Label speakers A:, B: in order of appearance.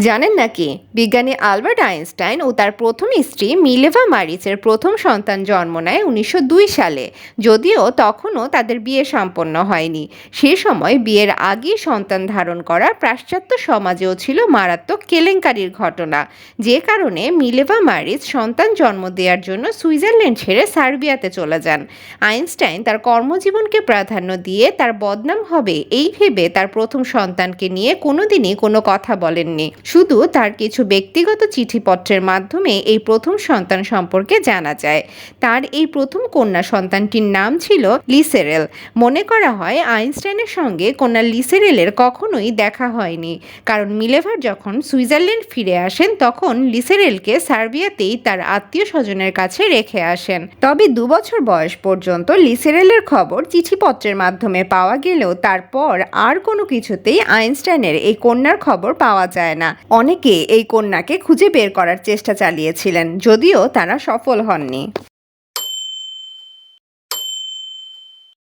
A: জানেন নাকি? বিজ্ঞানী আলবার্ট আইনস্টাইন ও তার প্রথম স্ত্রী মিলেভা মারিচের প্রথম সন্তান জন্ম নেয় উনিশশো দুই সালে। যদিও তখনও তাদের বিয়ে সম্পন্ন হয়নি। সে সময় বিয়ের আগেই সন্তান ধারণ করা পাশ্চাত্য সমাজেও ছিল মারাত্মক কেলেঙ্কারির ঘটনা। যে কারণে মিলেভা মারিচ সন্তান জন্ম দেওয়ার জন্য সুইজারল্যান্ড ছেড়ে সার্বিয়াতে চলে যান। আইনস্টাইন তার কর্মজীবনকে প্রাধান্য দিয়ে তার বদনাম হবে এই ভেবে তার প্রথম সন্তানকে নিয়ে কোনোদিনই কোনো কথা বলেননি। শুধু তার কিছু ব্যক্তিগত চিঠিপত্রের মাধ্যমে এই প্রথম সন্তান সম্পর্কে জানা যায়। তার এই প্রথম কন্যা সন্তানটির নাম ছিল লিসেরেল। মনে করা হয় আইনস্টাইনের সঙ্গে কন্যা লিসেরেলের কখনোই দেখা হয়নি। কারণ মিলেভার যখন সুইজারল্যান্ড ফিরে আসেন, তখন লিসেরেলকে সার্বিয়াতেই তার আত্মীয় স্বজনের কাছে রেখে আসেন। তবে দু বছর বয়স পর্যন্ত লিসেরেলের খবর চিঠিপত্রের মাধ্যমে পাওয়া গেলেও তারপর আর কোনো কিছুতেই আইনস্টাইনের এই কন্যার খবর পাওয়া যায় না। অনেকে এই কন্যাকে খুঁজে বের করার চেষ্টা চালিয়েছিলেন যদিও তারা সফল হননি।